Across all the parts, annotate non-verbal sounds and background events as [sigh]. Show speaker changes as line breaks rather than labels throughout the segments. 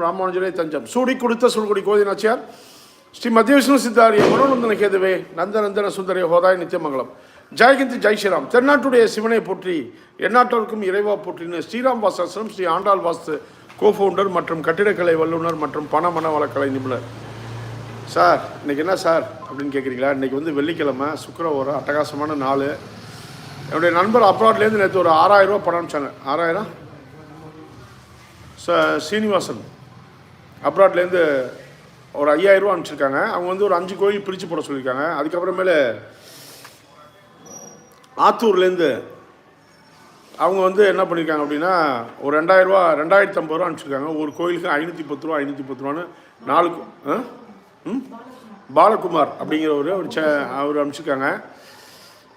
ராமானுஜரே தஞ்சம். சூடி கொடுத்த சுல்குடி கோதி நாச்சியார் ஸ்ரீ மத்திய விஷ்ணு சித்தாரிய மனோநந்தன கேதுவே நந்தநந்தன சுந்தரிய ஹோதாய் நித்தியமங்கலம். ஜெயகிந்தி ஜெய் ஸ்ரீராம். தென்னாட்டுடைய சிவனை போற்றி எந்நாட்டோருக்கும் இறைவா போற்றின்னு ஸ்ரீராம் வாசாசனம் ஸ்ரீ ஆண்டாள் வாஸ்து கோஃபவுண்டர் மற்றும் கட்டிடக்கலை வல்லுநர் மற்றும் பண மனவளக்கலை நிபுணர். சார் இன்னைக்கு என்ன சார் அப்படின்னு கேட்குறீங்களா இன்றைக்கி வந்து வெள்ளிக்கிழமை சுக்கரவாரம் அட்டகாசமான நாள். என்னுடைய நண்பர் அப்ராட்லேருந்து நேற்று ஒரு ஆறாயிரம் ரூபா பணம் அனுப்பிச்சாங்க. ஆறாயிரம் ச சீனிவாசன். அப்ராட்லேருந்து ஒரு ஐயாயிரம் ரூபா அனுப்பிச்சிருக்காங்க. அவங்க வந்து ஒரு அஞ்சு கோயில் பிரித்து போட சொல்லியிருக்காங்க. அதுக்கப்புறமேல ஆத்தூர்லேருந்து அவங்க வந்து என்ன பண்ணியிருக்காங்க அப்படின்னா ஒரு ரெண்டாயிரரூவா ரெண்டாயிரத்தி ஐம்பது ரூபா அனுப்பிச்சிருக்காங்க. ஒரு கோயிலுக்கு ஐநூற்றி பத்து ரூபா ஐநூற்றி பத்து ரூபான்னு நாலு ஆ? ம்? பாலகுமார் அப்படிங்கிற ஒரு சே அவர் அனுப்பிச்சிருக்காங்க.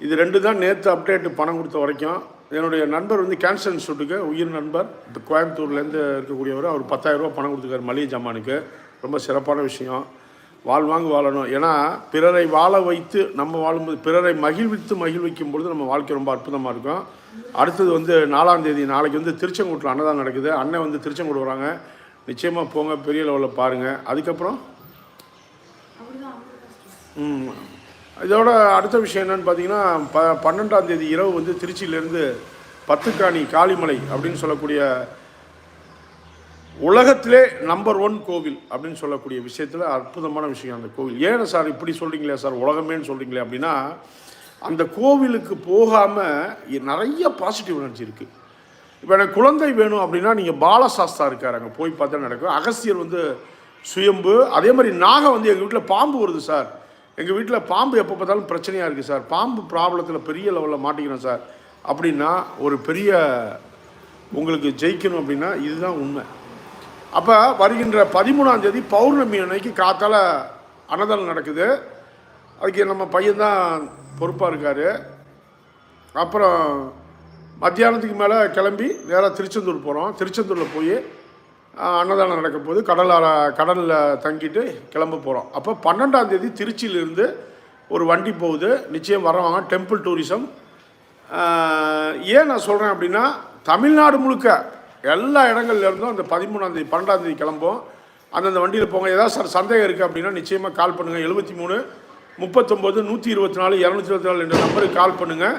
இது ரெண்டு தான் நேற்று அப்டேட் பணம் கொடுத்த வரைக்கும். என்னுடைய நண்பர் வந்து கேன்சர் இன்ஸ்டியூட்டுக்கு உயிர் நண்பர். இந்த கோயம்புத்தூர்லேருந்து இருக்கக்கூடியவர் அவர் 10000 ரூபாய் பணம் கொடுத்துருக்காரு மளிகை ஜாமானுக்கு. ரொம்ப சிறப்பான விஷயம். வாழ்வாங்கு வாழணும். ஏன்னா பிறரை வாழ வைத்து நம்ம வாழும்போது பிறரை மகிழ்வித்து மகிழ்விக்கும் பொழுது நம்ம வாழ்க்கை ரொம்ப அற்புதமாக இருக்கும். அடுத்தது வந்து நாலாம் தேதி நாளைக்கு வந்து திருச்செங்கோட்டில் அன்னதானம் நடக்குது. அண்ணன் வந்து திருச்செங்கோடு வராங்க. நிச்சயமாக போங்க பெரிய லெவலில் பாருங்கள் அதுக்கப்புறம்? ம். இதோட அடுத்த விஷயம் என்னென்னு பார்த்தீங்கன்னா ப பன்னெண்டாம் தேதி இரவு வந்து திருச்சியிலேருந்து பத்துக்காணி காளிமலை அப்படின்னு சொல்லக்கூடிய உலகத்திலே நம்பர் ஒன் கோவில் அப்படின்னு சொல்லக்கூடிய விஷயத்தில் அற்புதமான விஷயம் அந்த கோவில். ஏன் சார் இப்படி சொல்கிறீங்களே சார்? உலகமேன்னு சொல்கிறீங்களே அப்படின்னா அந்த கோவிலுக்கு போகாமல் நிறைய பாசிட்டிவ் எனர்ஜி இருக்குது இப்போ எனக்கு குழந்தை வேணும் அப்படின்னா நீங்கள் பாலசாஸ்தா இருக்கார் அங்கே போய் பார்த்தா நடக்கும். அகஸ்தியர் வந்து சுயம்பு அதே மாதிரி நாகம் வந்து எங்கள் வீட்டில் பாம்பு வருது சார். எங்கள் வீட்டில் பாம்பு எப்போ பார்த்தாலும் பிரச்சனையாக இருக்குது சார். பாம்பு ப்ராப்ளத்தில் பெரிய லெவலில் மாட்டிக்கிறோம் சார். அப்படின்னா ஒரு பெரிய உங்களுக்கு ஜெயிக்கணும் அப்படின்னா இதுதான் உண்மை. அப்போ வருகின்ற பதிமூணாம் தேதி பௌர்ணமி அன்னைக்கு காத்தால் அன்னதானம் நடக்குது. அதுக்கு நம்ம பையன்தான் பொறுப்பாக இருக்கார். அப்புறம் மத்தியானத்துக்கு மேலே கிளம்பி நேராக திருச்செந்தூர் போகிறோம் திருச்செந்தூரில் போய் அன்னதானம் நடக்கும் போது கடல் கடலில் தங்கிட்டு கிளம்ப போகிறோம் அப்போ பன்னெண்டாம் தேதி திருச்சியிலிருந்து ஒரு வண்டி போகுது. நிச்சயம் வரவாங்க டெம்பிள் டூரிசம் ஏன் நான் சொல்கிறேன் அப்படின்னா தமிழ்நாடு முழுக்க எல்லா இடங்கள்லேருந்தும் அந்த பதிமூணாம் தேதி பன்னெண்டாம் தேதி கிளம்போம் அந்தந்த வண்டியில் போங்க. ஏதாவது சார் சந்தேகம் இருக்குது அப்படின்னா நிச்சயமாக கால் பண்ணுங்கள் எழுபத்தி மூணு முப்பத்தொம்போது நூற்றி இருபத்தி நாலு இரநூத்தி இருபத்தி நாலு என்ற நம்பருக்கு கால் பண்ணுங்கள்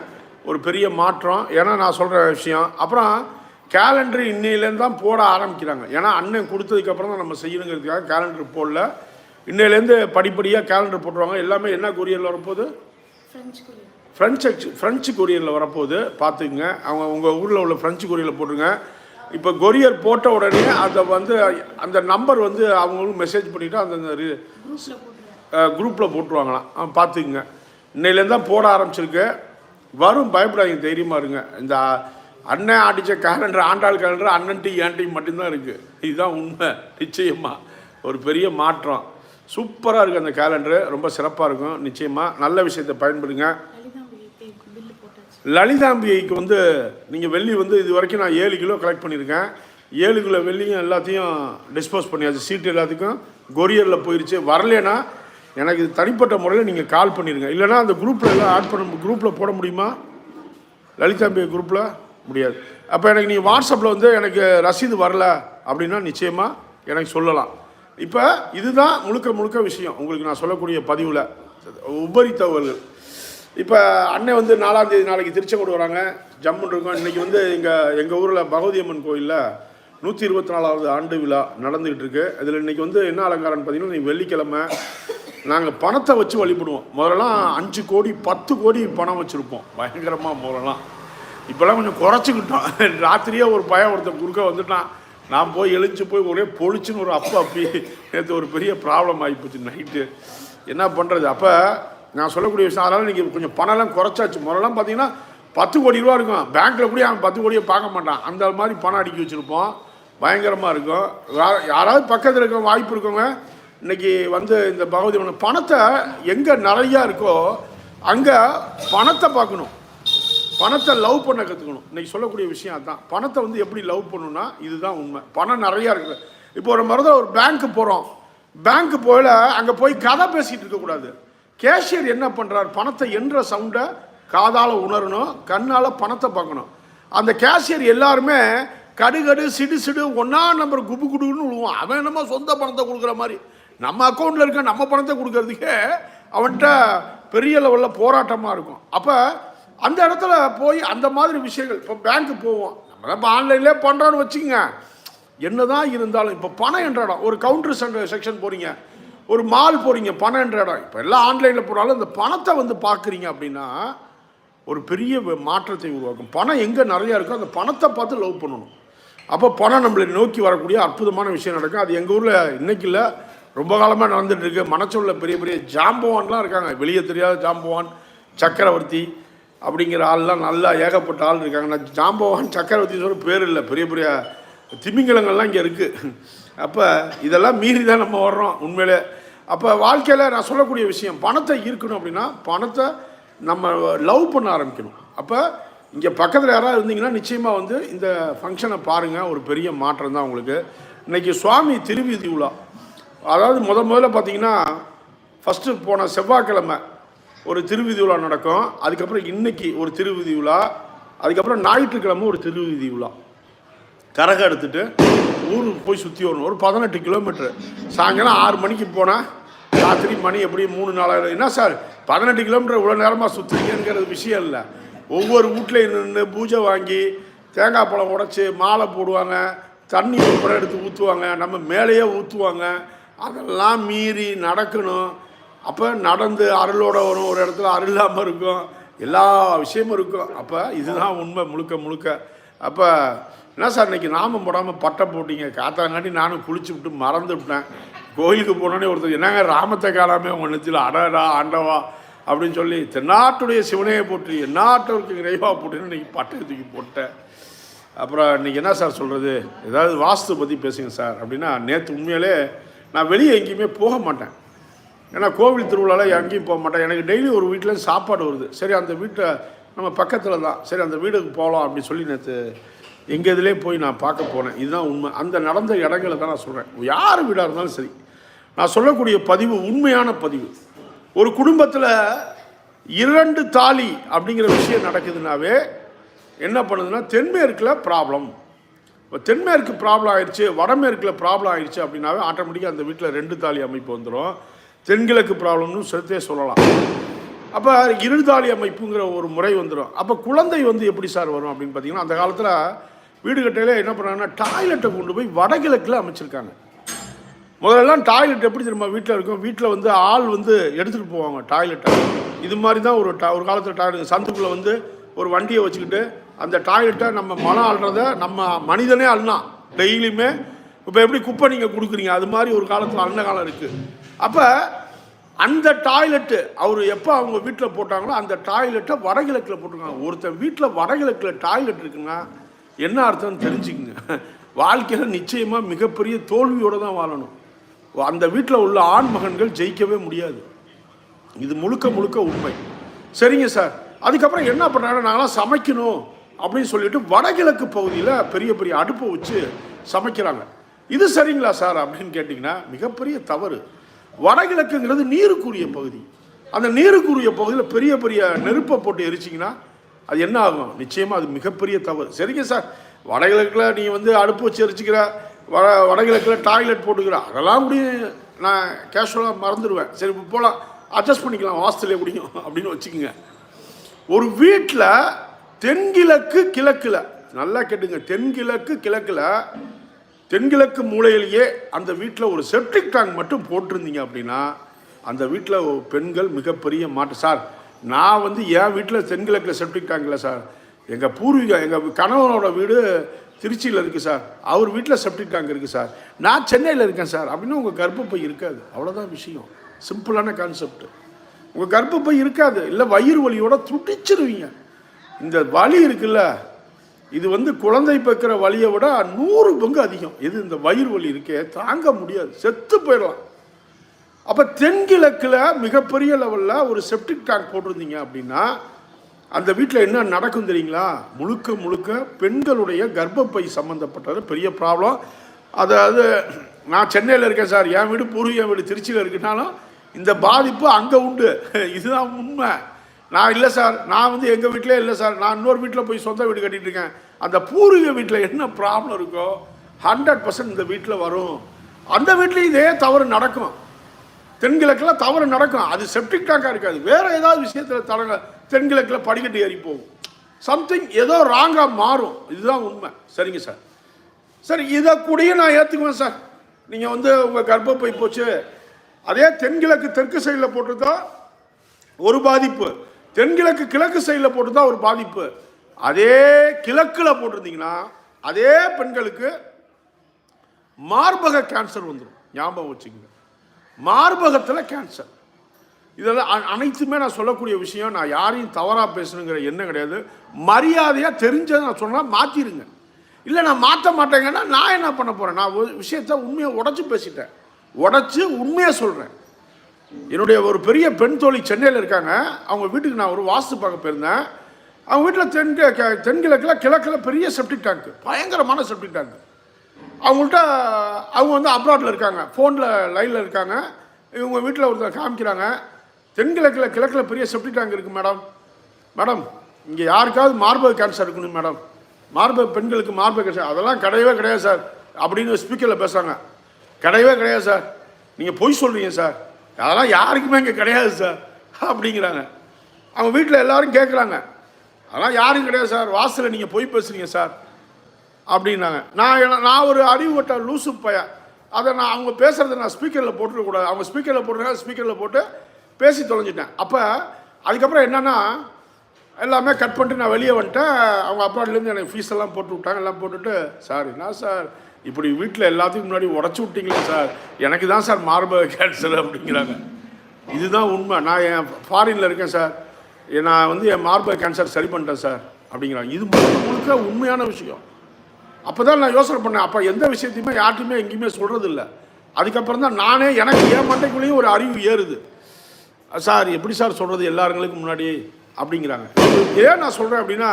ஒரு பெரிய மாற்றம். ஏன்னா நான் சொல்கிற விஷயம். அப்புறம் கேலண்டர் இன்னையிலேருந்து தான் போட ஆரம்பிக்கிறாங்க. ஏன்னா அண்ணன் கொடுத்ததுக்கப்புறம் தான் நம்ம செய்யணுங்கிறதுக்காக கேலண்டர் போடல. இன்னையிலேருந்து படிப்படியாக கேலண்டர் போட்டுருவாங்க. எல்லாமே என்ன கொரியரில் வரப்போகுது? ஃப்ரெஞ்சு ஃப்ரெஞ்சு கொரியரில் வரப்போகுது. பார்த்துக்குங்க. அவங்க உங்கள் ஊரில் உள்ள ஃப்ரெஞ்சு கொரியரில் போட்டுருங்க. இப்போ கொரியர் போட்ட உடனே அதை வந்து அந்த நம்பர் வந்து அவங்களும் மெசேஜ் பண்ணிவிட்டு அந்த குரூப்பில் போட்டுருவாங்களாம். பார்த்துக்குங்க. இன்னையிலேருந்து தான் போட ஆரம்பிச்சிருக்கு. வரும் பயப்படாதீங்க. தைரியமாக இருங்க. இந்த அண்ணன் அடித்த கேலண்டர் ஆண்டாள் கேலண்டர் அண்ணன் டீ ஏன் டீ மட்டும்தான் இருக்குது இதுதான் உண்மை. நிச்சயமாக ஒரு பெரிய மாற்றம். சூப்பராக இருக்குது அந்த கேலண்டரு ரொம்ப சிறப்பாக இருக்கும். நிச்சயமாக நல்ல விஷயத்தை பயன்படுங்க. லலிதாம்பிகைக்கு வந்து நீங்கள் வெள்ளி வந்து இது வரைக்கும் நான் ஏழு கிலோ கலெக்ட் பண்ணியிருக்கேன். ஏழு கிலோ வெள்ளியும் எல்லாத்தையும் டிஸ்போஸ் பண்ணியாச்சு. சீட்டு எல்லாத்துக்கும். கொரியரில் போயிடுச்சு வரலனா எனக்கு இது தனிப்பட்ட முறையில் நீங்கள் கால் பண்ணிடுங்க இல்லைனா அந்த குரூப்பில் எல்லாம் ஆட் பண்ண குரூப்பில் போட முடியுமா? லலிதாம்பிகை குரூப்பில் முடியாது. அப்போ எனக்கு நீங்கள் வாட்ஸ்அப்பில் வந்து எனக்கு ரசீது வரல அப்படின்னா நிச்சயமாக எனக்கு சொல்லலாம். இப்போ இதுதான் முழுக்க முழுக்க விஷயம். உங்களுக்கு நான் சொல்லக்கூடிய பதிவில். உபரி தகவல்கள். இப்போ அண்ணன் வந்து நாலாம் தேதி நாளைக்கு திருச்செங்கோடு வராங்க. ஜம்முன்னு இருக்கோம். இன்றைக்கி வந்து எங்கள் எங்கள் ஊரில் பகவதி அம்மன் கோயிலில் நூற்றி இருபத்தி நாலாவது ஆண்டு விழா நடந்துக்கிட்டு இருக்கு. இதில் இன்றைக்கி வந்து என்ன அலங்காரம்னு பார்த்தீங்கன்னா இன்னைக்கு வெள்ளிக்கிழமை நாங்கள் பணத்தை வச்சு வழிபடுவோம். முதல்லாம் அஞ்சு கோடி பத்து கோடி பணம் வச்சுருப்போம். பயங்கரமாக முதலாம் இப்போல்லாம் கொஞ்சம் குறைச்சிக்கிட்டோம். [laughs] ராத்திரியே ஒரு பயம் ஒருத்தன் குறுக்க வந்துட்டான். நான் போய் எழுந்து போய் ஒரே பொழிச்சுன்னு ஒரு அப்பா அப்பி. நேற்று ஒரு பெரிய ப்ராப்ளம் ஆகிப்போச்சு நைட்டு என்ன பண்ணுறது அப்போ நான் சொல்லக்கூடிய விஷயம் அதனால் நீங்கள் கொஞ்சம் பணம்லாம் குறைச்சாச்சு. முதல்லாம் பார்த்தீங்கன்னா பத்து கோடி ரூபா இருக்கும். பேங்க்கில் கூட அவன் பத்து கோடியை பார்க்க மாட்டான். அந்த மாதிரி பணம் அடுக்கி வச்சுருப்போம். பயங்கரமாக இருக்கும். யாராவது பக்கத்தில் இருக்க வாய்ப்பு இருக்கவங்க இன்றைக்கி வந்து இந்த பகவதி பணத்தை எங்கே நிறையா இருக்கோ அங்கே பணத்தை பார்க்கணும். பணத்தை லவ் பண்ண கற்றுக்கணும் இன்றைக்கி சொல்லக்கூடிய விஷயம் அதுதான் பணத்தை வந்து எப்படி லவ் பண்ணணும்னா இதுதான் உண்மை. பணம் நிறையா இருக்குது. இப்போ ஒரு மருந்த ஒரு பேங்க்கு போகிறோம் பேங்க்கு போயில அங்கே போய் கதை பேசிகிட்டு இருக்கக்கூடாது கேஷியர் என்ன பண்ணுறார் பணத்தை என்ற சவுண்டை காதால் உணரணும் கண்ணால் பணத்தை பார்க்கணும். அந்த கேஷியர் எல்லாருமே கடுகடு சிடு சிடு ஒன்றா நம்பர் குபு குடுன்னு விழுவான் அவன் என்னமோ சொந்த பணத்தை கொடுக்குற மாதிரி. நம்ம அக்கௌண்ட்டில் இருக்க நம்ம பணத்தை கொடுக்கறதுக்கே அவன்கிட்ட பெரிய லெவலில் போராட்டமாக இருக்கும். அப்போ அந்த இடத்துல போய் அந்த மாதிரி விஷயங்கள் இப்போ பேங்க்கு போவோம். நம்ம இப்போ ஆன்லைன்லேயே பண்ணுறோன்னு வச்சுக்கோங்க. என்னதான் இருந்தாலும் இப்போ பணம் என்ற இடம் ஒரு கவுண்டர் சென்டர் செக்ஷன் போகிறீங்க ஒரு மால் போகிறீங்க பணம் என்ற இடம். இப்போ எல்லாம் ஆன்லைனில் போனாலும் இந்த பணத்தை வந்து பார்க்குறீங்க அப்படின்னா ஒரு பெரிய மாற்றத்தை உருவாக்கும். பணம் எங்கே நிறையா இருக்கோ அந்த பணத்தை பார்த்து லவ் பண்ணணும். அப்போ பணம் நம்மளை நோக்கி வரக்கூடிய அற்புதமான விஷயம் நடக்கும். அது எங்கள் ஊரில் இன்றைக்கி இல்லை. ரொம்ப காலமாக நடந்துகிட்டு இருக்கு. மனச்சொல்ல பெரிய பெரிய ஜாம்பவான்லாம் இருக்காங்க. வெளியே தெரியாத ஜாம்பவான் சக்கரவர்த்தி அப்படிங்கிற ஆள்லாம் நல்லா ஏகப்பட்ட ஆள் இருக்காங்க. நான் ஜாம்பவான் சக்கரவர்த்தி சொல்ல பேர் இல்லை. பெரிய பெரிய திமிங்கலங்கள்லாம் இங்கே இருக்குது அப்போ இதெல்லாம் மீறி தான் நம்ம வர்றோம் உண்மையிலே. அப்போ வாழ்க்கையில் நான் சொல்லக்கூடிய விஷயம் பணத்தை ஈர்க்கணும் அப்படின்னா பணத்தை நம்ம லவ் பண்ண ஆரம்பிக்கணும். அப்போ இங்கே பக்கத்தில் யாராவது இருந்தீங்கன்னா நிச்சயமாக வந்து இந்த ஃபங்க்ஷனை பாருங்கள் ஒரு பெரிய மாற்றம் தான் உங்களுக்கு. இன்றைக்கி சுவாமி திருவிதி உலா. அதாவது முத முதல்ல பார்த்தீங்கன்னா ஃபஸ்ட்டு போன செவ்வாய்க்கிழமை ஒரு திருவிதி உலா நடக்கும். அதுக்கப்புறம் இன்னைக்கு ஒரு திருவிதி உலா. அதுக்கப்புறம் ஞாயிற்றுக்கிழமை ஒரு திருவிதி உலா. கரகம் எடுத்துட்டு ஊருக்கு போய் சுற்றி வரணும். ஒரு பதினெட்டு கிலோமீட்டர். சாயங்காலம் ஆறு மணிக்கு போனால் ராத்திரி மணி எப்படி மூணு நாலாயிரம் என்ன சார் பதினெட்டு கிலோமீட்டர் இவ்வளோ நேரமாக சுற்றுறீங்கிறது விஷயம் இல்லை. ஒவ்வொரு வீட்லையும் நின்று பூஜை வாங்கி தேங்காய் பழம் உடச்சி மாலை போடுவாங்க. தண்ணி ஒரு எடுத்து ஊற்றுவாங்க நம்ம மேலேயே ஊற்றுவாங்க அதெல்லாம் மீறி நடக்கணும். அப்போ நடந்து அருளோட வரும் ஒரு இடத்துல அருள் இல்லாமல் இருக்கும். எல்லா விஷயமும் இருக்கும். அப்போ இதுதான் உண்மை முழுக்க முழுக்க. அப்போ என்ன சார் இன்னைக்கு நாமம் போடாமல் பட்டை போட்டீங்க. காத்தாங்காட்டி நானும் குளிச்சு விட்டு மறந்து விட்டேன். கோயிலுக்கு போனோடனே ஒருத்தர் என்னங்க ராமத்தை காலாமே உங்கள் நெத்தியில் அடடா ஆண்டவா? அப்படின்னு சொல்லி தென்னாட்டுடைய சிவனையை போட்டு என்னாட்டவருக்கு இறைவா போட்டுன்னு இன்னைக்கு பட்டை தூக்கி போட்டேன். அப்புறம் இன்னைக்கு என்ன சார் சொல்கிறது ஏதாவது வாஸ்து பற்றி பேசுங்க சார். அப்படின்னா நேற்று உண்மையிலே நான் வெளியே எங்கேயுமே போக மாட்டேன். ஏன்னா கோவில் திருவிழாவில் எங்கேயும் போக மாட்டேன். எனக்கு டெய்லி ஒரு வீட்டில் சாப்பாடு வருது. சரி அந்த வீட்டை நம்ம பக்கத்தில் தான். சரி அந்த வீடுக்கு போகலாம் அப்படின்னு சொல்லி நேற்று எங்கள் இதிலே போய் நான் பார்க்க போனேன். இதுதான் உண்மை. அந்த நடந்த இடங்களை தான் நான் சொல்கிறேன் யார் வீடாக இருந்தாலும் சரி. நான் சொல்லக்கூடிய பதிவு உண்மையான பதிவு. ஒரு குடும்பத்தில் இரண்டு தாலி அப்படிங்கிற விஷயம் நடக்குதுனாவே என்ன பண்ணுதுன்னா தென்மேற்கில் ப்ராப்ளம் இப்போ தென்மேற்கு ப்ராப்ளம் ஆயிடுச்சு வடமேற்கில் ப்ராப்ளம் ஆயிடுச்சு அப்படின்னாவே ஆட்டோமேட்டிக்காக அந்த வீட்டில் ரெண்டு தாலி அமைப்பு வந்துடும் தென்கிழக்கு ப்ராப்ளம்னு சேர்த்தே சொல்லலாம். அப்போ இருதாளி அமைப்புங்கிற ஒரு முறை வந்துடும் அப்போ குழந்தை வந்து எப்படி சார் வரும் அப்படின்னு பார்த்தீங்கன்னா அந்த காலத்தில் வீடு கட்டையில் என்ன பண்ணாங்கன்னா டாய்லெட்டை கொண்டு போய் வடகிழக்கில் அமைச்சிருக்காங்க. முதல்லலாம் டாய்லெட் எப்படி தெரியுமா வீட்டில் இருக்கும்? வீட்டில் வந்து ஆள் வந்து எடுத்துகிட்டு போவாங்க டாய்லெட்டை இது மாதிரி தான் ஒரு டா ஒரு காலத்தில் டாய்லெட் சந்துக்குள்ளே வந்து ஒரு வண்டியை வச்சுக்கிட்டு அந்த டாய்லெட்டை நம்ம மனம் ஆள்றத நம்ம மனிதனே அழுனா டெய்லியுமே. இப்போ எப்படி குப்பை நீங்கள் கொடுக்குறீங்க? அது மாதிரி ஒரு காலத்தில் அண்ண காலம் இருக்குது அப்போ அந்த டாய்லெட்டு அவர் எப்போ அவங்க வீட்டில் போட்டாங்களோ அந்த டாய்லெட்டை வடகிழக்கில் போட்டிருக்காங்க. ஒருத்தன் வீட்டில் வடகிழக்கில் டாய்லெட் இருக்குன்னா என்ன அர்த்தம்னு தெரிஞ்சுக்குங்க. வாழ்க்கையில் நிச்சயமாக மிகப்பெரிய தோல்வியோடு தான் வாழணும். அந்த வீட்டில் உள்ள ஆண் மகன்கள் ஜெயிக்கவே முடியாது. இது முழுக்க முழுக்க உண்மை. சரிங்க சார். அதுக்கப்புறம் என்ன பண்ணுறாங்க நாங்களாம் சமைக்கணும் அப்படின்னு சொல்லிட்டு வடகிழக்கு பகுதியில் பெரிய பெரிய அடுப்பை வச்சு சமைக்கிறாங்க. இது சரிங்களா சார் அப்படின்னு கேட்டிங்கன்னா மிகப்பெரிய தவறு. வடகிழக்குங்கிறது நீருக்குரிய பகுதி. அந்த நீருக்குரிய பகுதியில் பெரிய பெரிய நெருப்பை போட்டு எரிச்சிங்கன்னா அது என்ன ஆகும்? நிச்சயமாக அது மிகப்பெரிய தவறு. சரிங்க சார். வடகிழக்கில் நீ வந்து அடுப்பு வச்சு எரிச்சிக்கிற வட வடகிழக்கில் டாய்லெட் போட்டுக்கிற அதெல்லாம் முடியும் நான் கேஷுவலாக மறந்துடுவேன். சரி இப்போ போகலாம் அட்ஜஸ்ட் பண்ணிக்கலாம். வாஸ்துலேயே முடியும் அப்படின்னு வச்சுக்கோங்க. ஒரு வீட்டில் தென்கிழக்கு கிழக்கில் நல்லா கேட்டுங்க. தென்கிழக்கு கிழக்கில் தென்கிழக்கு மூலையிலேயே அந்த வீட்டில் ஒரு செப்டிக் டேங்க் மட்டும் போட்டிருந்தீங்க அப்படின்னா அந்த வீட்டில் பெண்கள் மிகப்பெரிய மாற்றம் சார் நான் வந்து என் வீட்டில் தென்கிழக்கில் செப்டிக் டேங்க் இல்லை சார். எங்கள் பூர்வீகம் எங்கள் கணவனோட வீடு திருச்சியில் இருக்குது சார். அவர் வீட்டில் செப்டிக் டேங்க் இருக்குது சார். நான் சென்னையில் இருக்கேன் சார். அப்படின்னு உங்கள் கர்ப்பப்பை இருக்காது. அவ்வளோதான் விஷயம். சிம்பிளான கான்செப்ட் உங்கள் கர்ப்பப்பை இருக்காது. இல்லை வயிறு வலியோட துடிச்சிருவீங்க. இந்த வலி இருக்குல்ல இது வந்து குழந்தை பெக்கிற வலியை விட நூறு பங்கு அதிகம். எது இந்த வயிறு வலி இருக்கே தாங்க முடியாது செத்து போயிடலாம். அப்போ தென்கிழக்கில் மிகப்பெரிய லெவலில் ஒரு செப்டிக் டேங்க் போட்டிருந்தீங்க அப்படின்னா அந்த வீட்டில் என்ன நடக்கும் தெரியுங்களா? முழுக்க முழுக்க பெண்களுடைய கர்ப்பப்பை சம்மந்தப்பட்டது பெரிய ப்ராப்ளம் அதாவது நான் சென்னையில் இருக்கேன் சார். என் வீடு பூர்வீக வீடு திருச்சியில் இருக்குனாலும் இந்த பாதிப்பு அங்கே உண்டு. இதுதான் உண்மை. நான் இல்லை சார். நான் வந்து எங்கள் வீட்டிலே இல்லை சார். நான் இன்னொரு வீட்டில் போய் சொந்த வீடு கட்டிகிட்டு இருக்கேன். அந்த பூர்வீக வீட்டில் என்ன ப்ராப்ளம் இருக்கோ ஹண்ட்ரட் பர்சன்ட் இந்த வீட்டில் வரும். அந்த வீட்லேயும் இதே தவறு நடக்கும். தென்கிழக்கில் தவறு நடக்கும். அது செப்டிக் டேங்காக இருக்காது. வேறு ஏதாவது விஷயத்தில் தர தென்கிழக்கில் படிக்கட்டு ஏறி போகும். சம்திங் ஏதோ ராங்காக மாறும். இதுதான் உண்மை. சரிங்க சார் சார் இதை கூடயே நான் ஏற்றுக்குவேன் சார் நீங்கள் வந்து உங்கள் கர்ப்பப்பை போச்சு. அதே தென்கிழக்கு தெற்கு சைடில் போட்டுருந்தா ஒரு பாதிப்பு. தென்கிழக்கு கிழக்கு சைடில் போட்டுருந்தா ஒரு பாதிப்பு. அதே கிழக்கில் போட்டிருந்தீங்கன்னா அதே பெண்களுக்கு மார்பக கேன்சர் வந்துடும் ஞாபகம் வச்சுக்கோங்க. மார்பகத்தில் கேன்சர் இதெல்லாம் அ- அனைத்துமே நான் சொல்லக்கூடிய விஷயம் நான் யாரையும் தவறாக பேசணுங்கிற எண்ணம் கிடையாது. மரியாதையாக தெரிஞ்சதை நான் சொன்னால் மாற்றிடுங்க இல்லை நான் மாற்ற மாட்டேங்கன்னா நான் என்ன பண்ண போகிறேன் நான் ஒரு விஷயத்த உண்மையை உடச்சி பேசிட்டேன். உடச்சி உண்மையை சொல்கிறேன் என்னுடைய ஒரு பெரிய பெண் தோழி சென்னையில் இருக்காங்க. அவங்க வீட்டுக்கு நான் ஒரு வாஸ்து பார்க்க போயிருந்தேன். அவங்க வீட்டில் தென்க க- தென்கிழக்கில் கிழக்கில் பெரிய செப்டிக் டேங்க் பயங்கரமான செப்டிக் டேங்க் அவங்கள்ட்ட அவங்க வந்து அப்ராடில் இருக்காங்க. ஃபோனில் லைனில் இருக்காங்க. இவங்க வீட்டில் ஒருத்தர் காமிக்கிறாங்க. தென்கிழக்கில் கிழக்கில் பெரிய செப்டிக் டேங்க் இருக்குது மேடம் மேடம் இங்கே யாருக்காவது மார்பக கேன்சர் இருக்கணும் மேடம் மார்பக பெண்களுக்கு மார்பக கேன்சர் அதெல்லாம் கிடையவே கிடையாது சார் அப்படின்னு ஸ்பீக்கரில் பேசுகிறாங்க கிடையவே கிடையாது சார் நீங்கள் பொய் சொல்கிறீங்க சார் அதெல்லாம் யாருக்குமே இங்கே கிடையாது சார் அப்படிங்கிறாங்க. அவங்க வீட்டில் எல்லோரும் கேட்குறாங்க அதெல்லாம் யாரும் கிடையாது சார். வாசலில் நீங்கள் பொய் பேசுகிறீங்க சார். அப்படின்னாங்க. நான் என்ன- நான் ஒரு அறிவுட்ட லூசு பையன். அதை நான் அவங்க பேசுகிறத நான் ஸ்பீக்கரில் போட்டுருக்கூடாது அவங்க ஸ்பீக்கரில் போட்டுருக்காங்க ஸ்பீக்கரில் போட்டு பேசி தொலைஞ்சிட்டேன். அப்போ அதுக்கப்புறம் என்னென்னா எல்லாமே கட் பண்ணிட்டு நான் வெளியே வந்துட்டேன். அவங்க அப்பாட்லேருந்து எனக்கு ஃபீஸ் எல்லாம் போட்டு விட்டாங்க. எல்லாம் போட்டுட்டு சார் என்ன சார்? இப்படி வீட்டில் எல்லாத்துக்கும் முன்னாடி உடச்சி விட்டீங்களே சார். எனக்கு தான் சார் மார்பக கேன்சர் அப்படிங்கிறாங்க. இதுதான் உண்மை. நான் என் ஃபாரினில் இருக்கேன் சார். நான் வந்து என் மார்பக கேன்சர் சரி பண்ணிட்டேன் சார் அப்படிங்கிறாங்க. இது முழுக்க முழுக்க உண்மையான விஷயம். அப்போ தான் நான் யோசனை பண்ணேன். அப்போ எந்த விஷயத்தையுமே யார்ட்டையுமே எங்கேயுமே சொல்கிறது இல்லை அதுக்கப்புறம் தான் நானே எனக்கு என் மண்டைக்குள்ளேயும் ஒரு அறிவு ஏறுது. சார் எப்படி சார் சொல்கிறது எல்லாருங்களுக்கும் முன்னாடி? அப்படிங்கிறாங்க. ஏன் நான் சொல்கிறேன் அப்படின்னா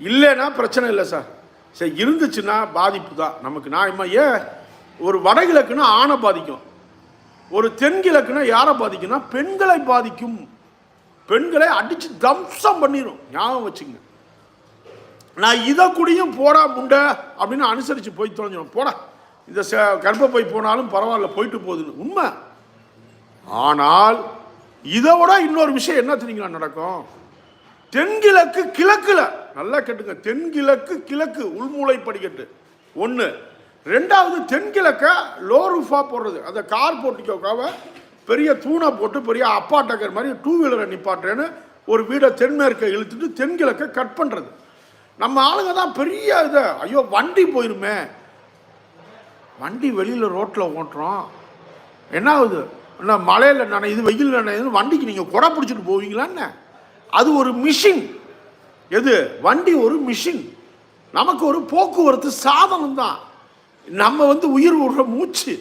இல்லைன்னா பிரச்சனை இல்லை சார் சரி இருந்துச்சுன்னா பாதிப்பு தான். நமக்கு நான் இம்மா ஏன்? ஒரு வடகிழக்குன்னா ஆணை பாதிக்கும். ஒரு தென்கிழக்குன்னா யாரை பாதிக்கும்னா பெண்களை பாதிக்கும். பெண்களை அடித்து தம்சம் பண்ணிடும் ஞாபகம் வச்சுங்க. நான் இதை கூடயும் போடா முண்டை அப்படின்னு அனுசரித்து போய் தொலைஞ்சிடும் போடா. இந்த ச- போய் போனாலும் பரவாயில்ல போயிட்டு போகுதுன்னு. உண்மை. ஆனால் இதை விட இன்னொரு விஷயம் என்ன தெரியுங்களா நடக்கும்? தென்கிழக்கு கிழக்கில் நல்லா கேட்டுங்க தென்கிழக்கு கிழக்கு உள்மூளை படிக்கட்டு ஒன்று ரெண்டாவது தென்கிழக்க லோ ரூஃபாக போடுறது. அந்த கார் போட்டிக்கோக்காவை. பெரிய தூணை போட்டு பெரிய அப்பாட்டக்கர் மாதிரி டூ வீலரை நிப்பாட்டுறேன்னு ஒரு வீடை தென்மேற்கை இழுத்துட்டு தென்கிழக்க கட் பண்ணுறது நம்ம ஆளுங்க தான் பெரிய இதை. ஐயோ வண்டி போயிருமே. வண்டி வெளியில் ரோட்டில் ஓட்டுறோம். என்ன ஆகுது? என்ன மழையில் நனையுது வெயில் நனையுது வண்டிக்கு நீங்கள் குடை பிடிச்சிட்டு போவீங்களான்னு அது ஒரு மிஷின் எது? வண்டி ஒரு மிஷின் நமக்கு ஒரு போக்குவரத்து சாதனம் தான். நம்ம வந்து உயிர் விடுற மூச்சு.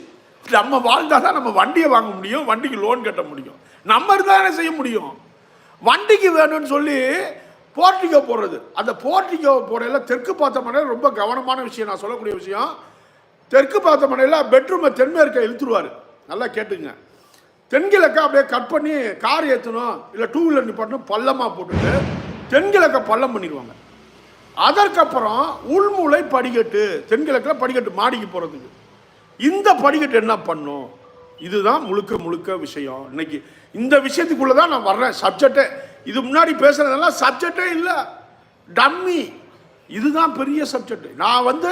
நம்ம வாழ்ந்தால் தான் நம்ம வண்டியை வாங்க முடியும் வண்டிக்கு லோன் கட்ட முடியும். நம்ம இருந்தால் செய்ய முடியும். வண்டிக்கு வேணும்னு சொல்லி போர்ட்டிகோ போடுறது. அந்த போர்ட்டிகோ போடையில் தெற்கு பார்த்த மனையில் ரொம்ப கவனமான விஷயம் நான் சொல்லக்கூடிய விஷயம். தெற்கு பார்த்த மனையில் பெட்ரூமை தென்மேற்க இழுத்துருவார். நல்லா கேட்டுங்க. தென்கிழக்கை அப்படியே கட் பண்ணி கார் ஏற்றணும் இல்லை டூ வீலர் நிப்பாட்டணும் பள்ளமாக போட்டுட்டு தென்கிழக்க பள்ளம் பண்ணிடுவாங்க. அதற்கப்புறம் உள்மூளை படிக்கட்டு தென்கிழக்கில் படிக்கட்டு மாடிக்கு போகிறதுக்கு இந்த படிக்கட்டு என்ன பண்ணும்? இதுதான் முழுக்க முழுக்க விஷயம். இன்னைக்கு இந்த விஷயத்துக்குள்ளே தான் நான் வர்றேன். சப்ஜெக்டே இது முன்னாடி பேசுறதெல்லாம் சப்ஜெக்டே இல்லை. டம்மி இதுதான் பெரிய சப்ஜெக்ட் நான் வந்து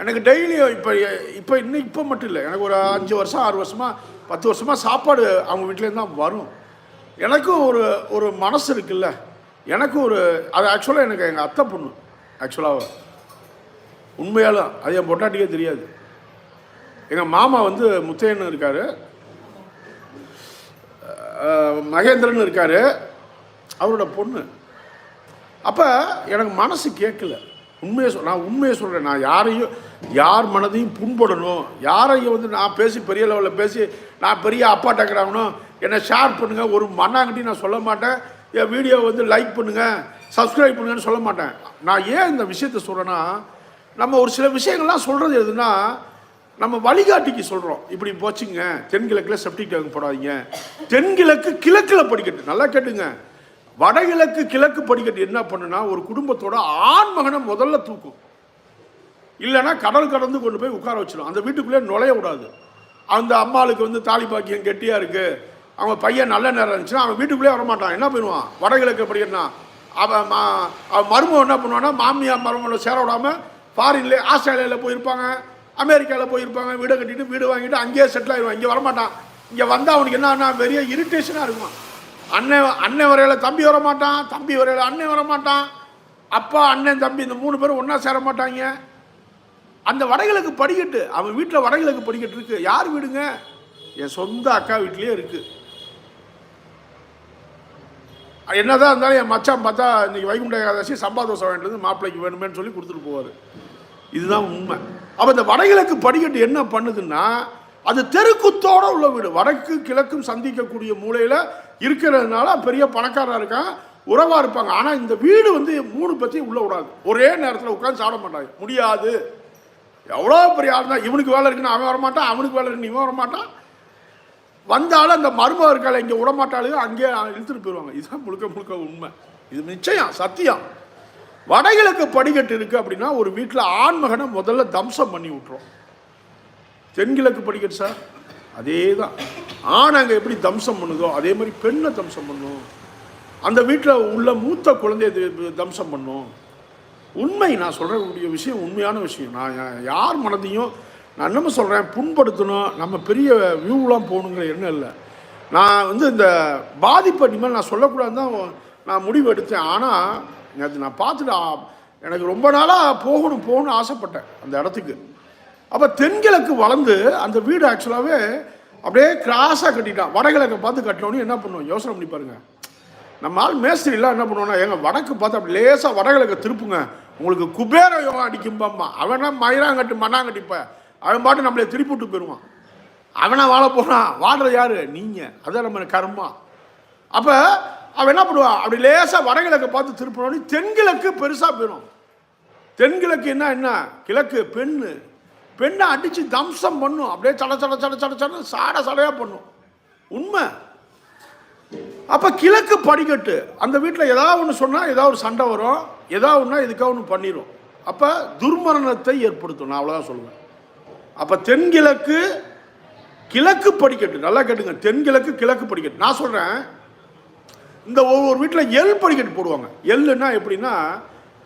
எனக்கு டெய்லியும் இப்போ இப்போ இன்னும் இப்போ மட்டும் இல்லை. எனக்கு ஒரு அஞ்சு வருஷம் ஆறு வருஷமாக பத்து வருஷமாக சாப்பாடு அவங்க வீட்டிலேருந்து தான் வரும். எனக்கும் ஒரு ஒரு மனசு இருக்குல்ல. எனக்கும் ஒரு அது ஆக்சுவலாக எனக்கு எங்கள் அத்தை பொண்ணு. ஆக்சுவலாக உண்மையாலும் அது என் பொட்டாட்டிக்கே தெரியாது. எங்கள் மாமா வந்து முத்தையன் இருக்கார். மகேந்திரன் இருக்கார். அவரோட பொண்ணு. அப்போ எனக்கு மனசு கேட்கல. உண்மையை சொல் நான் உண்மையை சொல்கிறேன் நான் யாரையும் யார் மனதையும் புண்படணும். யாரையும் வந்து நான் பேசி பெரிய லெவலில் பேசி நான் பெரிய அப்பா டக்குறாங்கணும் என்னை ஷேர் பண்ணுங்கள் ஒரு மண்ணாங்கட்டி நான் சொல்ல மாட்டேன். என் வீடியோ வந்து லைக் பண்ணுங்கள் சப்ஸ்கிரைப் பண்ணுங்கன்னு சொல்ல மாட்டேன். நான் ஏன் இந்த விஷயத்த சொல்கிறேன்னா நம்ம ஒரு சில விஷயங்கள்லாம் சொல்கிறது எதுனா நம்ம வழிகாட்டிக்கு சொல்கிறோம் இப்படி போச்சுங்க தென்கிழக்கில் செப்டிக் டேங்க் போடாதீங்க. தென்கிழக்கு கிழக்கில் படிக்கட்டு நல்லா கேட்டுங்க. வடகிழக்கு கிழக்கு படிக்கட்டு என்ன பண்ணுனா ஒரு குடும்பத்தோட ஆண் மகனை முதல்ல தூக்கும். இல்லைன்னா கடல் கடந்து கொண்டு போய் உட்கார வச்சிடும் அந்த வீட்டுக்குள்ளே நுழைய விடாது அந்த அம்மாளுக்கு வந்து தாலி பாக்கியம் கெட்டியாக இருக்குது அவன் பையன் நல்ல நேரம் இருந்துச்சுன்னா அவன் வீட்டுக்குள்ளே வரமாட்டான். என்ன பண்ணுவான்? வடகிழக்கு படிக்கட்டுனா அவன் மா அவன் மருமகன் என்ன பண்ணுவான்னா மாமியார் மருமகளை சேர விடாமல் ஃபாரின்ல ஆஸ்திரேலியாவில் போயிருப்பாங்க. அமெரிக்காவில் போயிருப்பாங்க. வீடை கட்டிட்டு வீடு வாங்கிட்டு அங்கேயே செட்டில் ஆயிடுவான் இங்கே வரமாட்டான். இங்கே வந்தால் அவனுக்கு என்ன பெரிய இரிட்டேஷனாக இருக்குமா? அண்ணன் அண்ணன் வரையில் தம்பி வர மாட்டான் தம்பி வரையில் அண்ணன் வர மாட்டான் அப்பா அண்ணன் தம்பி இந்த மூணு பேரும் ஒன்றா சேர மாட்டாங்க. அந்த வடகிழக்கு படிக்கட்டு அவன் வீட்டில் வடகிழக்கு படிக்கட்டு இருக்கு. யார் வீடுங்க? என் சொந்த அக்கா வீட்லேயே இருக்குது என்னதான் இருந்தாலும் என் மச்சான் பார்த்தா இன்னைக்கு வைகுண்ட ஏகாதசி சம்பா தோசை வாங்கிட்டு வந்து மாப்பிள்ளைக்கு வேணுமேன்னு சொல்லி கொடுத்துட்டு போவார். இதுதான் உண்மை. அப்போ இந்த வடகிழக்கு படிக்கட்டு என்ன பண்ணுதுன்னா அது தெருக்குத்தோடு உள்ள வீடு. வடக்கு கிழக்கும் சந்திக்கக்கூடிய மூலையில் இருக்கிறதுனால பெரிய பணக்காரராக இருக்கான் உறவாக இருப்பாங்க. ஆனால் இந்த வீடு வந்து மூணு பற்றி உள்ள விடாது. ஒரே நேரத்தில் உட்காந்து சாப்பிட மாட்டாங்க. முடியாது. எவ்வளோ பெரிய ஆள் தான் இவனுக்கு வேலை இருக்குன்னு அவன் வரமாட்டான் அவனுக்கு வேலை இருக்குன்னு இவன் வரமாட்டான். வந்தாலும் அந்த மருமக இருக்காள் இங்கே விடமாட்டாளுங்க அங்கேயே இழுத்துட்டு போயிடுவாங்க. இதுதான் முழுக்க முழுக்க உண்மை. இது நிச்சயம் சத்தியம். வடகிழக்கு படிக்கட்டு இருக்குது அப்படின்னா ஒரு வீட்டில் ஆண்மகனை முதல்ல தம்சம் பண்ணி விட்ருவோம் தென்கிழக்கு படிக்கட்டு சார்? அதே தான் ஆண் அங்கே எப்படி தம்சம் பண்ணுதோ அதே மாதிரி பெண்ணை தம்சம் பண்ணும். அந்த வீட்டில் உள்ள மூத்த குழந்தைய தம்சம் பண்ணும். உண்மை நான் சொல்கிறக்கூடிய விஷயம் உண்மையான விஷயம். நான் யார் மனதையும் நான் என்னமோ சொல்கிறேன் புண்படுத்தணும் நம்ம பெரிய வியூலாம் போகணுங்கிற எண்ணம் இல்லை. நான் வந்து இந்த பாதிப்பு இனிமேல் நான் சொல்லக்கூடாதுன்னு தான் நான் முடிவு எடுத்தேன். ஆனால் நேற்று நான் பார்த்துட்டு எனக்கு ரொம்ப நாளாக போகணும் போகணும்னு ஆசைப்பட்டேன் அந்த இடத்துக்கு. அப்போ தென்கிழக்கு வளர்ந்து அந்த வீடு ஆக்சுவலாகவே அப்படியே கிராஸாக கட்டிட்டான். வடகிழக்கை பார்த்து கட்டினோன்னு என்ன பண்ணுவோம்? யோசனை பண்ணி பாருங்கள் நம்ம ஆள் மேஸ்திரிலாம் என்ன பண்ணுவோம்னா எங்கள் வடக்கு பார்த்து அப்படி லேசாக வடகிழக்கு திருப்புங்க. உங்களுக்கு குபேர யோகம் அடிக்கும்பாம்மா. அவனா மயிராங்கட்டு மண்ணாங்கட்டிப்ப அவன் பாட்டு நம்மளே திருப்பி விட்டு போயிடுவான் அவனை வாழ போனான் வாடுறது யாரு? நீங்கள் அதான் நம்ம கர்மா. அப்போ அவன் என்ன பண்ணுவான் அப்படி லேசாக வடகிழக்கு பார்த்து திருப்பினோன்னு தென்கிழக்கு பெருசாக போயிடும். தென்கிழக்கு என்ன என்ன? கிழக்கு பெண்ணு. பெண்ணை அடிச்சு தம்சம் பண்ணும். அப்படியே சட சட சட சட சட சாட சடையாக பண்ணும். உண்மை? அப்போ கிழக்கு படிக்கட்டு. அந்த வீட்டில் ஏதாவது ஒன்று சொன்னால் ஏதாவது ஒரு சண்டை வரும். ஏதாவது ஒன்றா இதுக்காக ஒன்று பண்ணிடும் அப்போ துர்மரணத்தை ஏற்படுத்தும். நான் அவ்வளோதான் சொல்லுவேன். அப்போ தென்கிழக்கு கிழக்கு படிக்கட்டு. நல்லா கேட்டுங்க. தென்கிழக்கு கிழக்கு படிக்கட்டு. நான் சொல்கிறேன் இந்த ஒவ்வொரு வீட்டில் எல் படிக்கட்டு போடுவாங்க. எல்லுன்னா எப்படின்னா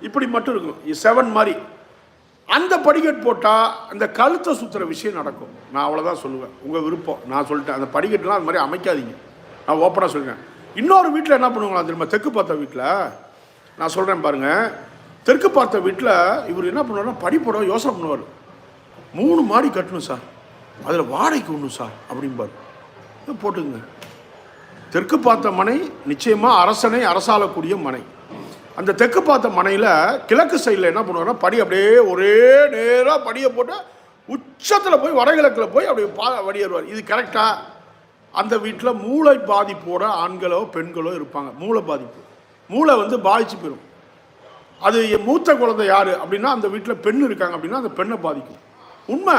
இப்படி மட்டும் இருக்கும். செவன் மாதிரி. அந்த படிக்கட்டு போட்டால் அந்த கழுத்தை சுற்றுற விஷயம் நடக்கும். நான் அவ்வளோதான் சொல்லுவேன். உங்கள் விருப்பம். நான் சொல்லிட்டேன். அந்த படிக்கட்டுலாம் அது மாதிரி அமைக்காதீங்க. நான் ஓப்பனாக சொல்கிறேன் இன்னொரு வீட்டில் என்ன பண்ணுவாங்களா தெரியுமா? தெற்கு பார்த்த வீட்டில் நான் சொல்கிறேன் பாருங்கள் தெற்கு பார்த்த வீட்டில் இவர் என்ன பண்ணுவார்னா படிப்போட யோசனை பண்ணுவார். மூணு மாடி கட்டணும் சார். அதில் வாடகைக்கு ஒன்றும் சார். அப்படிம்பார். இதை போட்டுங்க தெற்கு பார்த்த மனை நிச்சயமாக அரசனை அரசாளக்கூடிய மனை. அந்த தெற்கு பார்த்த மனையில் கிழக்கு சைடில் என்ன பண்ணுவாங்கன்னா படி அப்படியே ஒரே நேராக படியை போட்டு உச்சத்தில் போய் வடகிழக்கில் போய் அப்படியே பா வடியேறுவார். இது கரெக்டாக அந்த வீட்டில் மூளை பாதிப்போட ஆண்களோ பெண்களோ இருப்பாங்க. மூளை பாதிப்பு. மூளை வந்து பாதிச்சு போயிடும் அது என் மூத்த குழந்தை யார் அப்படின்னா அந்த வீட்டில் பெண் இருக்காங்க அப்படின்னா அந்த பெண்ணை பாதிக்கும். உண்மை.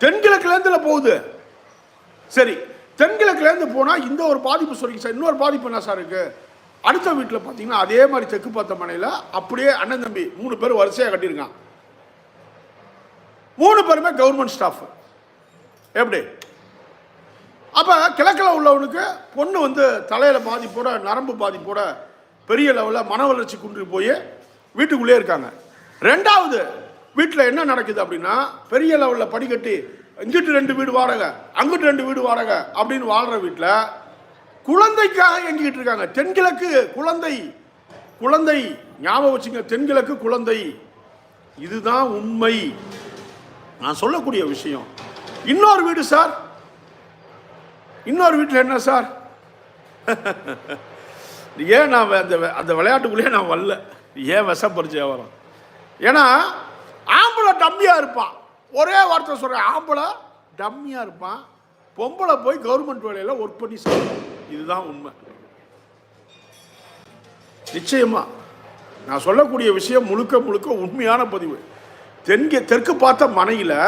தென்கிழக்குலேருந்துல போகுது. சரி. தென்கிழக்குலேருந்து போனால் இந்த ஒரு பாதிப்பு சொல்லிங்க சார். இன்னொரு பாதிப்பு என்ன சார் இருக்குது அடுத்த வீட்டில் பார்த்தீங்கன்னா அதே மாதிரி தெற்கு பார்த்த மனையில் அப்படியே அண்ணன் தம்பி மூணு பேர் வரிசையாக கட்டியிருக்கான். மூணு பேருமே கவர்மெண்ட் ஸ்டாஃப் எப்படி? அப்போ கிழக்கில் உள்ளவனுக்கு பொண்ணு வந்து தலையில் பாதிப்போட நரம்பு பாதிப்போட பெரிய லெவலில் மன வளர்ச்சி குன்றி போய் வீட்டுக்குள்ளே இருக்காங்க. ரெண்டாவது வீட்டில் என்ன நடக்குது அப்படின்னா பெரிய லெவலில் படிக்கட்டி இங்கிட்டு ரெண்டு வீடு வாடகை அங்கிட்டு ரெண்டு வீடு வாடகை அப்படின்னு வாழ்கிற வீட்டில் குழந்தைக்காக எங்கிட்டு இருக்காங்க. தென்கிழக்கு குழந்தை குழந்தை ஞாபகம் வச்சுங்க தென்கிழக்கு குழந்தை. இதுதான் உண்மை. நான் சொல்லக்கூடிய விஷயம். இன்னொரு வீடு சார். இன்னொரு வீட்டில் என்ன சார்? [laughs] ஏன் நான் அந்த அந்த விளையாட்டுக்குள்ளேயே நான் வரல. ஏன் விஷப்பரிச்சை வரோம் ஏன்னா ஆம்பளை டம்மியாக இருப்பான் ஒரே வார்த்தை சொல்கிறேன் ஆம்பளை டம்மியாக இருப்பான். பொம்பளை போய் கவர்மெண்ட் வேலையில் ஒர்க் பண்ணி செய்யணும் இதுதான் உண்மை. நிச்சயமாக நான் சொல்லக்கூடிய விஷயம் முழுக்க முழுக்க உண்மையான பதிவு. தென்கே தெற்கு பார்த்த மனையில்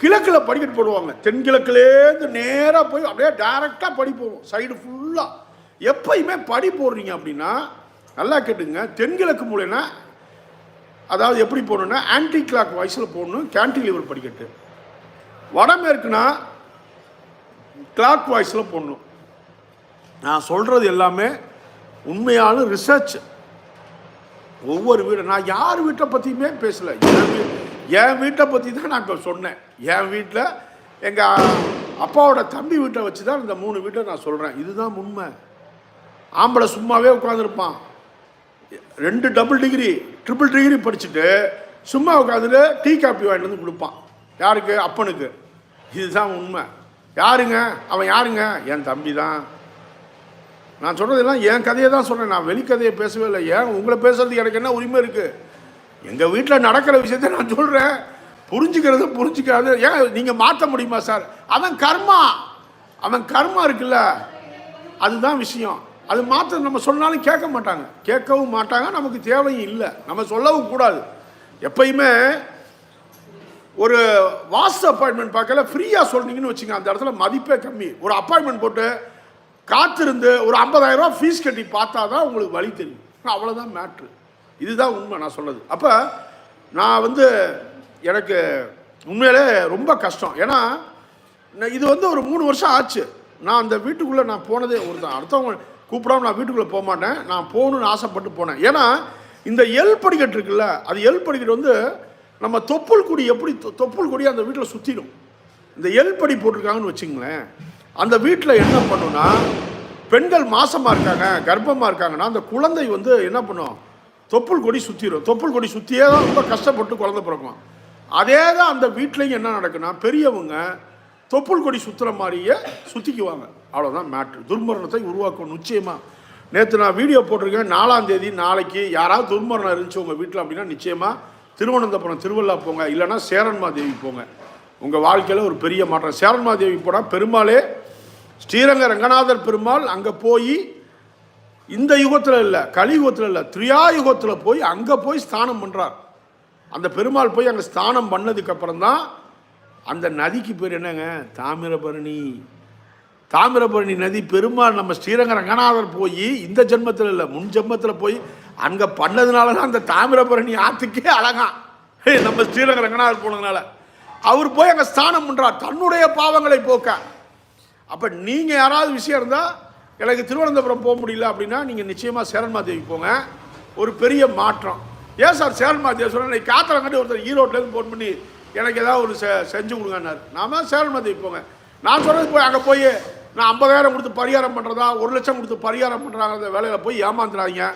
கிழக்கில் படிக்கட்டு போடுவாங்க. தென்கிழக்குலேருந்து நேராக போய் அப்படியே டைரெக்டாக படி போவோம் சைடு ஃபுல்லாக எப்பயுமே படி போடுறீங்க அப்படின்னா நல்லா கேட்டுங்க. தென்கிழக்கு மூலைன்னா அதாவது எப்படி போகணுன்னா ஆன்டி கிளாக் வாய்ஸில் போடணும் கேன்டிலிவர் படிக்கட்டு. வடமேற்குனா கிளாக் வாய்ஸில் போடணும். நான் சொல்கிறது எல்லாமே உண்மையான ரிசர்ச் ஒவ்வொரு வீடு நான் யார் வீட்டை பற்றியுமே பேசலை. என் வீ என் வீட்டை பற்றி தான் நான் இப்போ சொன்னேன். என் வீட்டில் எங்கள் அப்பாவோட தம்பி வீட்டை வச்சு தான் இந்த மூணு வீட்டை நான் சொல்கிறேன் இதுதான் உண்மை. ஆம்பளை சும்மாவே உட்காந்துருப்பான் ரெண்டு டபுள் டிகிரி ட்ரிபிள் டிகிரி படிச்சுட்டு சும்மா உட்காந்துட்டு டீ காப்பி வாங்கிட்டு வந்து கொடுப்பான். யாருக்கு? அப்பனுக்கு. இதுதான் உண்மை. யாருங்க? அவன் யாருங்க? என் தம்பி தான் நான் சொல்கிறதெல்லாம் என் கதையை தான் சொல்கிறேன் நான் வெளிக்கதையை பேசவே இல்லை. ஏன் உங்களை பேசுறதுக்கு எனக்கு என்ன உரிமை இருக்குது எங்கள் வீட்டில் நடக்கிற விஷயத்த நான் சொல்கிறேன் புரிஞ்சுக்கிறது புரிஞ்சுக்காது. ஏன் நீங்கள் மாற்ற முடியுமா சார்? அவன் கர்மா. அவன் கர்மா இருக்குல்ல. அதுதான் விஷயம். அது மாற்ற நம்ம சொன்னாலும் கேட்க மாட்டாங்க. கேட்கவும் மாட்டாங்க நமக்கு தேவையும் இல்லை. நம்ம சொல்லவும் கூடாது. எப்பயுமே ஒரு வாஸ்து அப்பாயின்மெண்ட் பார்க்கல ஃப்ரீயாக சொல்கிறீங்கன்னு வச்சுங்க அந்த இடத்துல மதிப்பே கம்மி. ஒரு அப்பாயின்மெண்ட் போட்டு காத்திருந்து ஒரு 50000 ரூபா ஃபீஸ் கட்டி பார்த்தா தான் உங்களுக்கு வழி தெரியும். அவ்வளோதான் மேட்ரு இதுதான் உண்மை நான் சொல்கிறது அப்போ நான் வந்து எனக்கு உண்மையிலே ரொம்ப கஷ்டம். ஏன்னா இது வந்து ஒரு மூணு வருஷம் ஆச்சு. நான் அந்த வீட்டுக்குள்ளே நான் போனதே ஒரு தான். அடுத்தவங்க கூப்பிடாம நான் வீட்டுக்குள்ளே போக மாட்டேன். நான் போகணுன்னு ஆசைப்பட்டு போனேன். ஏன்னா இந்த எல் படிக்கட்டு இருக்குல்ல அது எல் படிக்கட்டு வந்து நம்ம தொப்புள் கொடி எப்படி தொ- தொப்புள் கொடி அந்த வீட்டில் சுற்றிடும் இந்த எல் படி போட்டிருக்காங்கன்னு வச்சுங்களேன். அந்த வீட்டில் என்ன பண்ணுன்னா பெண்கள் மாசமாக இருக்காங்க கர்ப்பமாக இருக்காங்கன்னா அந்த குழந்தை வந்து என்ன பண்ணும்? தொப்புள் கொடி சுற்றிடும் தொப்புள் கொடி சுற்றியே தான் ரொம்ப கஷ்டப்பட்டு குழந்தை பிறக்கும். அதே தான் அந்த வீட்லேயும் என்ன நடக்குன்னா பெரியவங்க தொப்புள் கொடி சுற்றுற மாதிரியே சுற்றிக்குவாங்க அவ்வளோதான் மேட்ரு துர்மரணத்தை உருவாக்கணும் நிச்சயமாக நேற்று நான் வீடியோ போட்டிருக்கேன் நாலாம் தேதி நாளைக்கு யாராவது துர்மரணம் இருந்துச்சு உங்கள் வீட்டில் அப்படின்னா நிச்சயமாக திருவனந்தபுரம் திருவள்ளா போங்க. இல்லைனா சேரன்மாதேவி போங்க. உங்கள் வாழ்க்கையில் ஒரு பெரிய மாற்றம். சேரன்மாதேவி போனால் பெருமாளே ஸ்ரீரங்க ரங்கநாதர் பெருமாள் அங்கே போய் இந்த யுகத்தில் இல்லை கலியுகத்தில் இல்லை திரியா யுகத்தில் போய் அங்கே போய் ஸ்தானம் பண்ணுறார் அந்த பெருமாள் போய் அங்கே ஸ்தானம் பண்ணதுக்கப்புறம் தான் அந்த நதிக்கு பேர் என்னங்க? தாமிரபரணி. தாமிரபரணி நதி பெருமாள் நம்ம ஸ்ரீரங்க ரங்கநாதர் போய் இந்த ஜென்மத்தில் இல்லை முன் ஜென்மத்தில் போய் அங்கே பண்ணதுனால தான் அந்த தாமிரபரணி ஆற்றுக்கே அழகா. நம்ம ஸ்ரீரங்க ரங்கநாதர் போனதுனால. அவர் போய் அங்கே ஸ்தானம் பண்ணுறார் தன்னுடைய பாவங்களை போக்க. அப்போ நீங்கள் யாராவது விஷயம் இருந்தால் எனக்கு திருவனந்தபுரம் போக முடியல அப்படின்னா நீங்கள் நிச்சயமாக சேரன்மாதேவி போங்க. ஒரு பெரிய மாற்றம். ஏன் சார் சேரன்மாதேவி சொன்னால் இன்னைக்கு காத்திரங்காட்டி ஒருத்தர் ஈரோட்லேருந்து ஃபோன் பண்ணி எனக்கு ஏதாவது ஒரு செ செஞ்சு கொடுங்கன்னாரு. நாம சேரன்மாதேவி போங்க நான் சொல்கிறது போய் அங்கே போய் நான் ஐம்பதாயிரம் கொடுத்து பரிகாரம் பண்ணுறதா ஒரு லட்சம் கொடுத்து பரிகாரம் பண்ணுறாங்கிற வேலையில் போய் ஏமாந்துடாதீங்க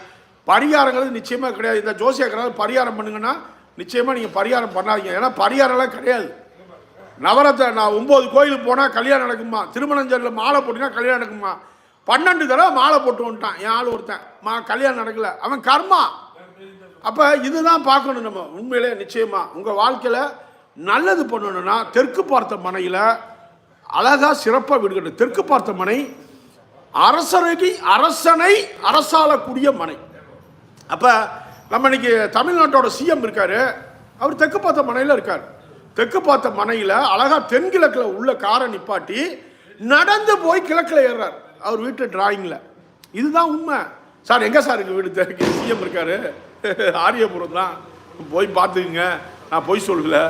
பரிகாரங்கிறது நிச்சயமாக கிடையாது. இந்த ஜோசியக்காரர் பரிகாரம் பண்ணுங்கன்னா நிச்சயமாக நீங்கள் பரிகாரம் பண்ணாதீங்க. ஏன்னா பரிகாரம்லாம் கிடையாது. நவரத்தை நான் ஒம்பது கோயிலுக்கு போனால் கல்யாணம் நடக்குமா? திருமணஞ்சரில் மாலை போட்டினா கல்யாணம் நடக்குமா? பன்னெண்டு தடவை மாலை போட்டு வந்துட்டான் என் ஆள் ஒருத்தன். மா கல்யாணம் நடக்கல. அவன் கர்மா. அப்போ இதுதான் பார்க்கணும் நம்ம. உண்மையிலே நிச்சயமாக உங்கள் வாழ்க்கையில் நல்லது பண்ணணும்னா தெற்கு பார்த்த மனையில் அழகாக சிறப்பாக வீடு கட்டணும் தெற்கு பார்த்த மனை அரசரடி அரசனை அரசாளக்கூடிய மனை. அப்போ நம்ம இன்னைக்கு தமிழ்நாட்டோட சிஎம் இருக்காரு. அவர் தெற்கு பார்த்த மனையில் இருக்கார். தெற்கு பார்த்த மனையில் அழகாக தென்கிழக்கில் உள்ள காரை நிப்பாட்டி நடந்து போய் கிழக்கில் ஏறுறார். அவர் வீட்டு டிராயிங்கில் இதுதான் உண்மை. சார் எங்கே சார் எங்கள் வீடு தெற்கு? சிஎம் இருக்காரு. ஆரியபுரம் தான் போய் பார்த்துக்குங்க. நான் போய் சொல்லலை.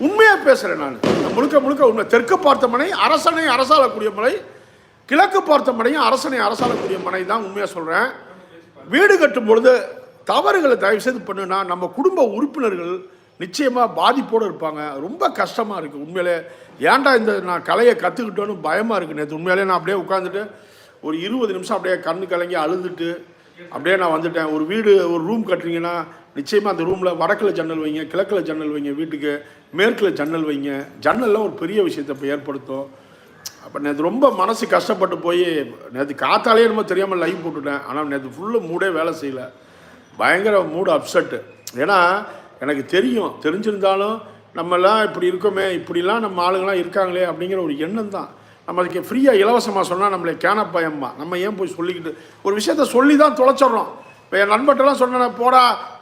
உண்மையாக பேசுகிறேன் நான். முழுக்க முழுக்க உண்மை. தெற்கு பார்த்த மனை அரசனை அரசாளக்கூடிய மனை கிழக்கு பார்த்த மனையும் அரசனை அரசாளக்கூடிய மனை தான் உண்மையாக சொல்கிறேன் வீடு கட்டும் பொழுது தவறுகளை தயவு செய்து பண்ணுனா நம்ம குடும்ப உறுப்பினர்கள் நிச்சயமாக பாதிப்போடு இருப்பாங்க. ரொம்ப கஷ்டமாக இருக்குது உண்மையிலே. ஏன்டா இந்த நான் கலையை கற்றுக்கிட்டோன்னு பயமாக இருக்குது நேற்று உண்மையிலே நான் அப்படியே உட்காந்துட்டு ஒரு இருபது நிமிஷம் அப்படியே கண்ணு கலங்கி அழுதுட்டு அப்படியே நான் வந்துட்டேன். ஒரு வீடு ஒரு ரூம் கட்டுறீங்கன்னா நிச்சயமாக அந்த ரூமில் வடக்கில் ஜன்னல் வைங்க கிழக்கில் ஜன்னல் வைங்க வீட்டுக்கு மேற்கில் ஜன்னல் வைங்க. ஜன்னல்லாம் ஒரு பெரிய விஷயத்தை இப்போ ஏற்படுத்தும். அப்போ நேற்று ரொம்ப மனசு கஷ்டப்பட்டு போய் நேற்று காத்தாலே நம்ம தெரியாமல் லைவ் போட்டுட்டேன். ஆனால் நேற்று ஃபுல்லு மூடே வேலை செய்யலை. பயங்கர மூடு அப்செட்டு ஏன்னா எனக்கு தெரியும் தெரிஞ்சிருந்தாலும் நம்மலாம் இப்படி இருக்கோமே இப்படிலாம் நம்ம ஆளுங்களாம் இருக்காங்களே அப்படிங்கிற ஒரு எண்ணம் தான். நம்ம அதுக்கு ஃப்ரீயாக இலவசமாக சொன்னால் நம்மளை கேன நம்ம ஏன் போய் சொல்லிக்கிட்டு ஒரு விஷயத்த சொல்லி தான் தொலைச்சிட்றோம். இப்போ என் நண்பர்கிட்டலாம் சொன்னேன் போடா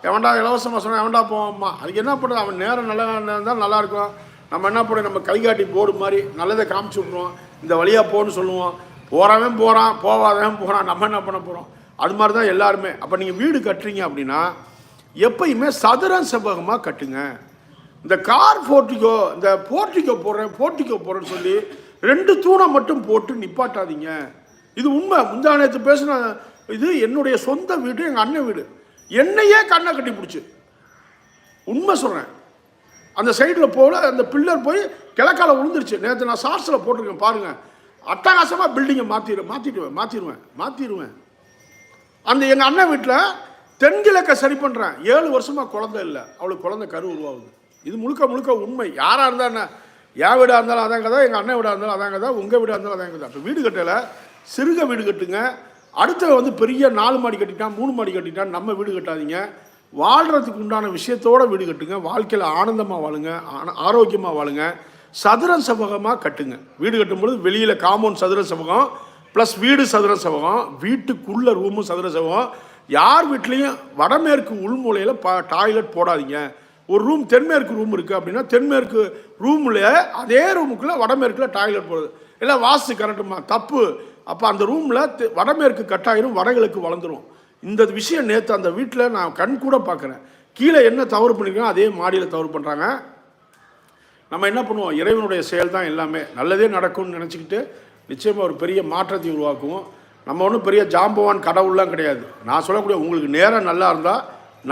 எவன்டா இலவசமாக சொன்னேன் எவன்டா போவாம்மா அதுக்கு என்ன பண்ணுறது? அவன் நேரம் நல்லா இருந்தால் நல்லா இருக்கும். நம்ம என்ன பண்ணுவோம் நம்ம கைகாட்டி போர்டு மாதிரி நல்லதை காமிச்சு விட்ருவோம் இந்த வழியாக போன்னு சொல்லுவோம். போகிறவன் போகிறான் போகாதவன் போகிறான் நம்ம என்ன பண்ண போகிறோம் அது மாதிரி தான் எல்லாருமே. அப்போ நீங்கள் வீடு கட்டுறீங்க அப்படின்னா எப்பயுமே சதுரம் செவ்வகமாக கட்டுங்க. இந்த கார் போர்ட்டிக்கோ இந்த போர்ட்டிக்கோ போடுறேன் போர்ட்டிக்கோ போடுறேன்னு சொல்லி ரெண்டு தூணை மட்டும் போட்டு நிப்பாட்டாதீங்க. இது உண்மை. முந்தானத்து பேசின இது என்னுடைய சொந்த வீடு எங்கள் அண்ணன் வீடு. என்னையே கண்ணை கட்டி பிடிச்சி உண்மை சொல்கிறேன் அந்த சைடில் போல அந்த பில்லர் போய் கிழக்கால விழுந்துருச்சு. நேற்று நான் சார்ஸில் போட்டிருக்கேன் பாருங்கள் அட்டகாசமாக பில்டிங்கை மாற்றிடு மாற்றிடுவேன் மாற்றிடுவேன் மாற்றிடுவேன் அந்த எங்கள் அண்ணன் வீட்டில் தென்கிழக்கை சரி பண்ணுறேன் ஏழு வருஷமாக குழந்தை இல்லை. அவளுக்கு குழந்தை கரு உருவாகுது. இது முழுக்க முழுக்க உண்மை. யாராக இருந்தால் என்ன? என் வீடாக இருந்தாலும் அதான் கதை எங்கள் அண்ணன் வீடாக இருந்தாலும் அதான் கதை உங்கள் வீடாக இருந்தாலும் அதான் கதை. அப்போ வீடு கட்டலை. சிறுக வீடு கட்டுங்க. அடுத்தவன் வந்து பெரிய நாலு மாடி கட்டிட்டான் மூணு மாடி கட்டிட்டான் நம்ம வீடு கட்டாதீங்க. வாழ்கிறதுக்கு உண்டான விஷயத்தோட வீடு கட்டுங்க. வாழ்க்கையில் ஆனந்தமாக வாழுங்க ஆன- ஆரோக்கியமாக வாழுங்க. சதுர சபகமாக கட்டுங்க. வீடு கட்டும்பொழுது வெளியில் காம்பவுண்ட் சதுர சபகம் ப்ளஸ் வீடு சதுர சபகம் வீட்டுக்குள்ள ரூமும் சதுர சபகம். யார் வீட்லேயும் வடமேற்கு உள்மூலையில் ப டாய்லெட் போடாதீங்க. ஒரு ரூம் தென்மேற்கு ரூம் இருக்குது அப்படின்னா தென்மேற்கு ரூமில் அதே ரூமுக்குள்ளே வடமேற்கில் டாய்லெட் போடுறது. இல்லை வாஸ்து கரெக்டுமா தப்பு. அப்போ அந்த ரூமில் வடமேற்கு கட்டாயிரும் வடகிழக்கு வளர்ந்துரும். இந்த விஷயம் நேற்று அந்த வீட்டில் நான் கண் கூட பார்க்குறேன் கீழே என்ன தவறு பண்ணிக்கிறோம் அதே மாடியில் தவறு பண்ணுறாங்க நம்ம என்ன பண்ணுவோம் இறைவனுடைய செயல் தான் எல்லாமே. நல்லதே நடக்கும்னு நினச்சிக்கிட்டு நிச்சயமாக ஒரு பெரிய மாற்றத்தை உருவாக்குவோம். நம்ம ஒன்றும் பெரிய ஜாம்பவான் கடவுள்லாம் கிடையாது. நான் சொல்லக்கூடிய உங்களுக்கு நேரம் நல்லா இருந்தால்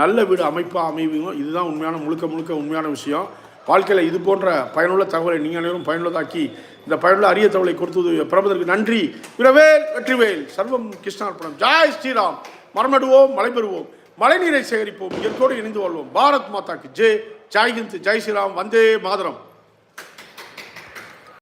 நல்ல வீடு அமைப்பாக அமைவீங்க. இதுதான் உண்மையான முழுக்க முழுக்க உண்மையான விஷயம். வாழ்க்கையில் இது போன்ற பயனுள்ள தகவலை நீங்கள் அனைவரும் பயனுள்ளதாக்கி இந்த பயனுள்ள அரிய தவளை கொடுத்தது பிரபதற்கு நன்றி. விரவேல் வெற்றிவேல். சர்வம் கிருஷ்ணார்ப்பணம் ஜாய் ஸ்ரீராம். மரமடுவோம் மழை பெறுவோம் மழைநீரை சேகரிப்போம். இயற்கையோடு இணைந்து வாழ்வோம். பாரத் மாதாக்கு ஜெய் ஜாய்ஹிந்த் ஜெய் ஸ்ரீராம். வந்தே மாதரம்.